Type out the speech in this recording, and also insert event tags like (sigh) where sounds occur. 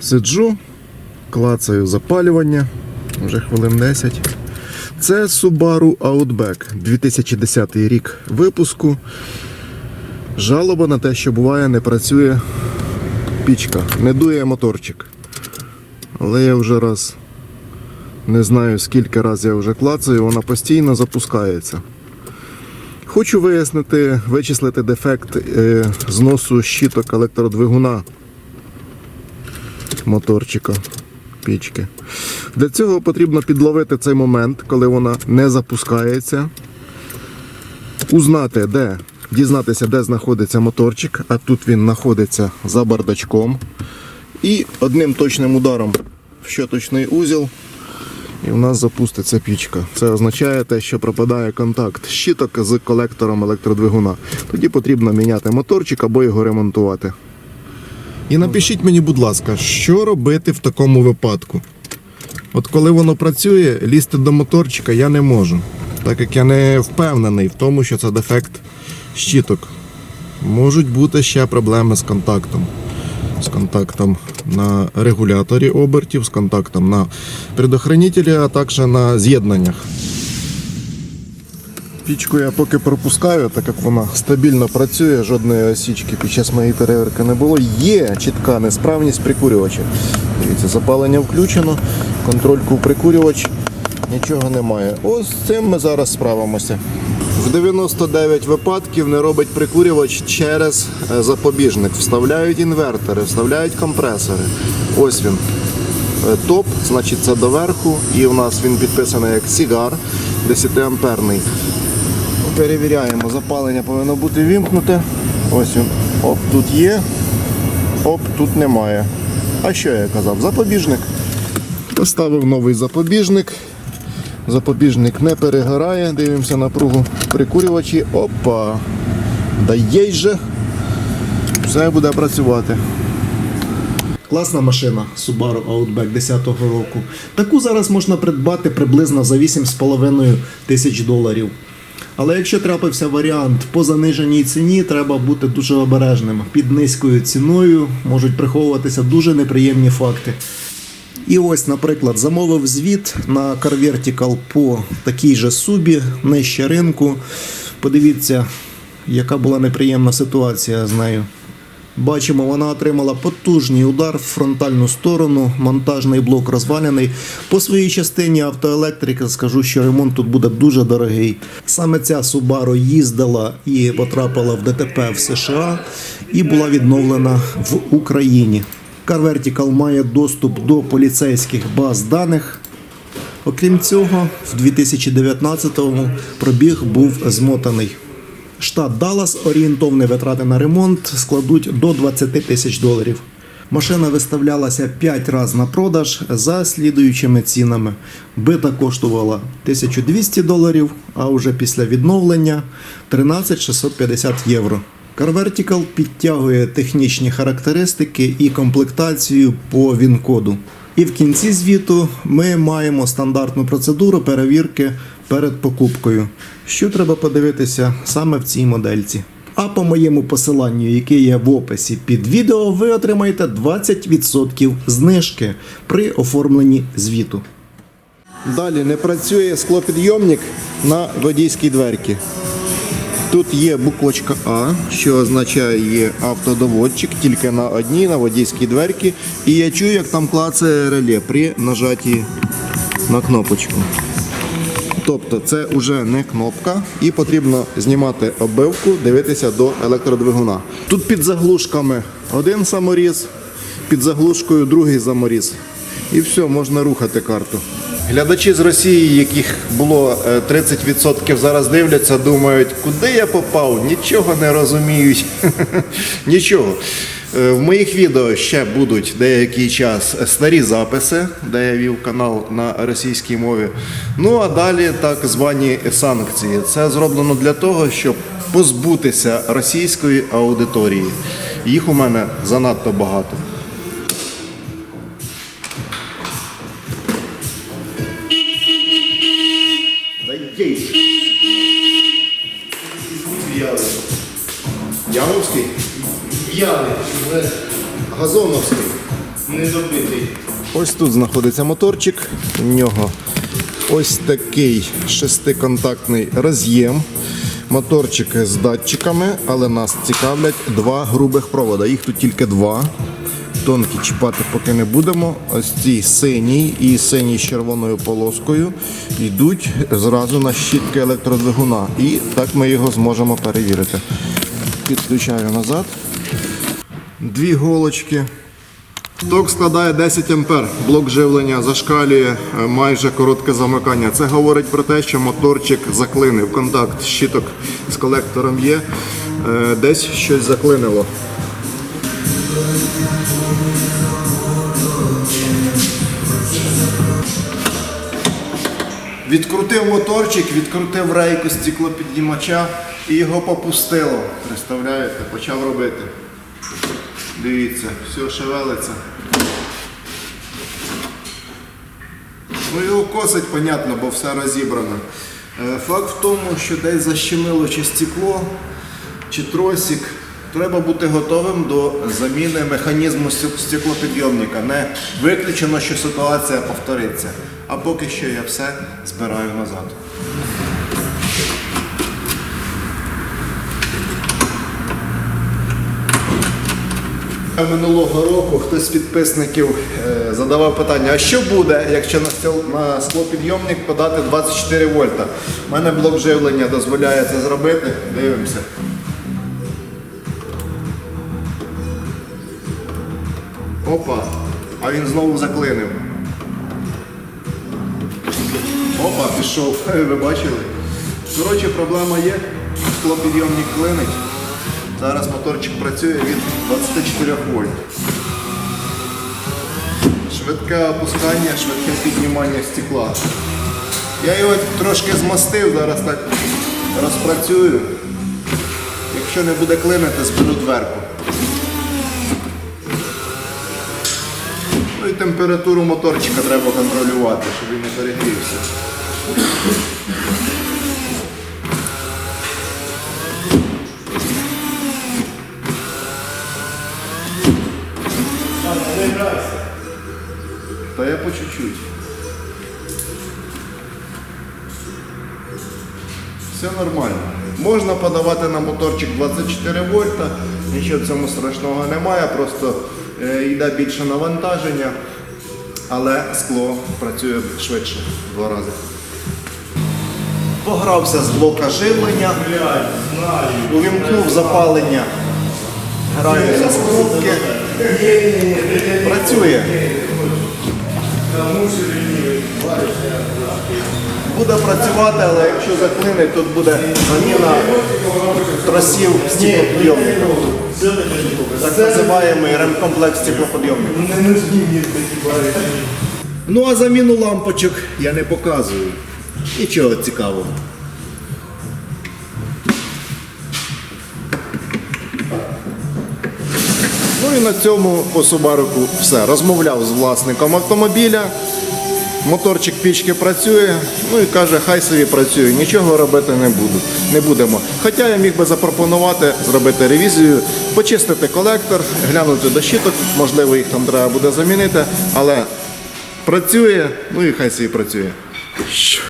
Сиджу, клацаю запалювання, вже хвилин 10. Це Subaru Outback 2010 рік випуску. Жалоба на те, що буває, не працює пічка, не дує моторчик. Але я вже раз не знаю скільки разів я вже клацаю, вона постійно запускається. Хочу вияснити, вичислити дефект е, зносу щиток електродвигуна моторчика пічки. Для цього потрібно підловити цей момент, коли вона не запускається, узнати, де, дізнатися, де знаходиться моторчик, а тут він знаходиться за бардачком. І одним точним ударом в щоточний узіл і в нас запуститься пічка. Це означає те, що пропадає контакт щиток з колектором електродвигуна. Тоді потрібно міняти моторчик або його ремонтувати. І напишіть мені, будь ласка, що робити в такому випадку? От коли воно працює, лізти до моторчика я не можу, так як я не впевнений в тому, що це дефект щиток. Можуть бути ще проблеми з контактом. З контактом на регуляторі обертів, з контактом на предохранителі, а також на з'єднаннях. Пічку я поки пропускаю, так як вона стабільно працює, жодної осічки під час моєї перевірки не було. Є чітка несправність прикурювача. Дивіться, запалення включено, контрольку прикурювач, нічого немає. Ось з цим ми зараз справимося. В 99 випадків не робить прикурювач через е, запобіжник. Вставляють інвертори, вставляють компресори. Ось він. Е, Топ, значить це доверху, і у нас він підписаний як Сігар 10 амперний. Перевіряємо, запалення повинно бути вімкнуте. Ось він. Оп, тут є. Оп, тут немає. А що я казав? Запобіжник. Поставив новий запобіжник. Запобіжник не перегорає. Дивимося напругу прикурювачі. Опа! Да є же. Все буде працювати. Класна машина Subaru Outback 10-го року. Таку зараз можна придбати приблизно за 8,5 тисяч доларів. Але якщо трапився варіант по заниженій ціні, треба бути дуже обережним. Під низькою ціною можуть приховуватися дуже неприємні факти. І ось, наприклад, замовив звіт на CarVertical по такій же субі, нижче ринку. Подивіться, яка була неприємна ситуація з нею. Бачимо, вона отримала потужний удар в фронтальну сторону, монтажний блок розвалений. По своїй частині автоелектрики скажу, що ремонт тут буде дуже дорогий. Саме ця Subaru їздила і потрапила в ДТП в США і була відновлена в Україні. Car має доступ до поліцейських баз даних. Окрім цього, в 2019-му пробіг був змотаний. Штат Даллас орієнтовні витрати на ремонт складуть до 20 тисяч доларів. Машина виставлялася 5 разів на продаж за слідуючими цінами. Бита коштувала 1200 доларів, а вже після відновлення 13 650 євро. Car Vertical підтягує технічні характеристики і комплектацію по ВІН-коду. І в кінці звіту ми маємо стандартну процедуру перевірки перед покупкою. Що треба подивитися саме в цій модельці. А по моєму посиланню, яке є в описі під відео, ви отримаєте 20% знижки при оформленні звіту. Далі не працює склопідйомник на водійській дверці. Тут є буквочка А, що означає автодоводчик, тільки на одній, на водійській дверці. І я чую, як там клацає реле при нажатті на кнопочку. Тобто це вже не кнопка, і потрібно знімати оббивку, дивитися до електродвигуна. Тут під заглушками один саморіз, під заглушкою другий саморіз. І все, можна рухати карту. Глядачі з Росії, яких було е, 30%, зараз дивляться, думають, куди я попав, нічого не розуміють. (laughs) Нічого. Е, В моїх відео ще будуть деякий час старі записи, де я вів канал на російській мові. Ну а далі так звані санкції. Це зроблено для того, щоб позбутися російської аудиторії. Їх у мене занадто багато. Газоновський. Не добитий. Ось тут знаходиться моторчик. У нього ось такий шестиконтактний роз'єм. Моторчик з датчиками, але нас цікавлять два грубих провода. Їх тут тільки два. Тонкі чіпати поки не будемо. Ось ці синій і синій з червоною полоскою йдуть зразу на щітки електродвигуна. І так ми його зможемо перевірити. Підключаю назад. Дві голочки. Ток складає 10 ампер. Блок живлення зашкалює е, майже коротке замикання. Це говорить про те, що моторчик заклинив. Контакт щиток з колектором є. Е, Десь щось заклинило. Відкрутив моторчик, відкрутив рейку стеклопіднімача і його попустило. Представляєте, почав робити. Дивіться, все шевелиться. Ну його косить, понятно, бо все розібрано. Е, Факт в тому, що десь защемило чи стекло, чи тросик. Треба бути готовим до заміни механізму стеклопідйомника. Не виключено, що ситуація повториться. А поки що я все збираю назад. Минулого року хтось з підписників е, задавав питання, а що буде, якщо на склопідйомник подати 24 вольта? У мене блок живлення дозволяє це зробити. Дивимося. Опа, а він знову заклинив. Опа, пішов. (laughs) Ви бачили? Коротше, проблема є. Склопідйомник клинить. Зараз моторчик працює від 24 вольт. Швидке опускання, швидке піднімання стекла. Я його трошки змастив, зараз так розпрацюю. Якщо не буде клинити, зберу дверку. Ну і температуру моторчика треба контролювати, щоб він не перегрівся. Та я по чуть-чуть. Все нормально. Можна подавати на моторчик 24 вольта, нічого в цьому страшного немає, просто е, йде більше навантаження, але скло працює швидше в два рази. Погрався з блока живлення, увімкнув запалення, граюся з кнопки. Працює. Буде працювати, але якщо заклинить, тут буде заміна тросів стеклоподйомника. Так називаємо ремкомплект стеклоподйомника. Ну а заміну лампочок я не показую. Нічого цікавого. Ну і на цьому по Субаруку все. Розмовляв з власником автомобіля. Моторчик пічки працює, ну і каже, хай собі працює, нічого робити не буду, не будемо. Хоча я міг би запропонувати зробити ревізію, почистити колектор, глянути до щиток, можливо, їх там треба буде замінити, але працює, ну і хай собі працює.